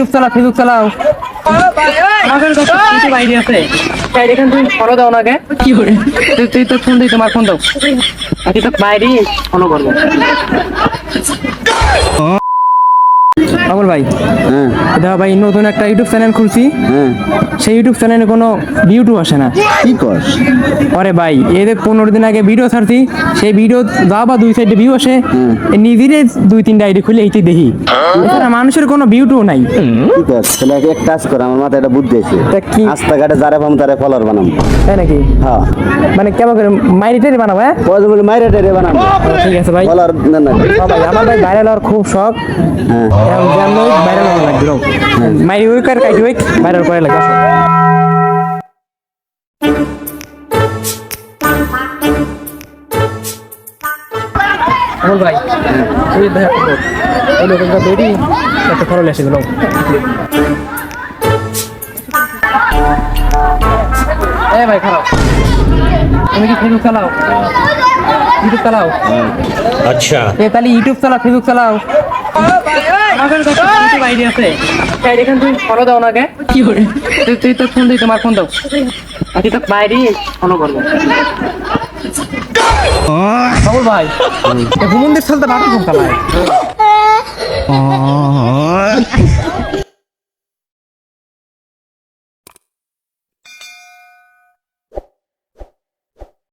YouTube চালাও Facebook চালাও। আমাদের কাছে ইউটিউব আইডি আছে। তাই এখানে তুমি ফলো দাও না কি করে তুই তুই তো ফোন দিই তোমার ফোন দাও। আর তুই তো বাইরে ফলো করব। পাগল ভাই হ্যাঁ দেখো ভাই নতুন একটা ইউটিউব চ্যানেল খুলছি। হ্যাঁ সেই ইউটিউব চ্যানেলে কোনো ভিউটু আসে না। কি করস আরে ভাই এদের পনেরো দিন আগে ভিডিও ছাড়ছি সেই ভিডিও যা বা দুই সাইডে ভিউ আসে। নিজেরে দুই তিনটা আইডি খুলে এইটি দেখি। মানুষের কোনো ভিউটু নাই। কি তাহলে এক- কাজ কর আমার মাথায় একটা বুদ্ধি আছে। কি? রাস্তাঘাটে যারা পাম তারা ফলোয়ার বানাম তাই নাকি? হ্যাঁ। মানে কেমন করে মাইরিটারি বানাবো হ্যাঁ? পয়সা বলে মাইরে টেরে ঠিক আছে ভাই। ফলোয়ার না। না ভাই আমার ভাই ভাইরাল হওয়ার খুব শখ। হ্যাঁ। ভাইরাল হওয়া লাগবে মারি উইক আর কাটি উইক ভাইরাল করে লাগা। বল ভাই তুই দেখা করো ওই লোকটা বেরি একটা খরল এসে গেল। এ ভাই খারাপ। তুমি কি ফেসবুক চালাও? ইউটিউব চালাও? আচ্ছা। এ তাহলে ইউটিউব চালাও ফেসবুক চালাও। কাছে আছে তাই এখানে তুমি ফলো দাও নাকে কি করে? তুই তুই তো ফোন দিই তোমার ফোন দাও। আর তুই তো বাইরে ফলো করব। খবর ভাই হুমন্দির সালতে নাটক ফোন চালায়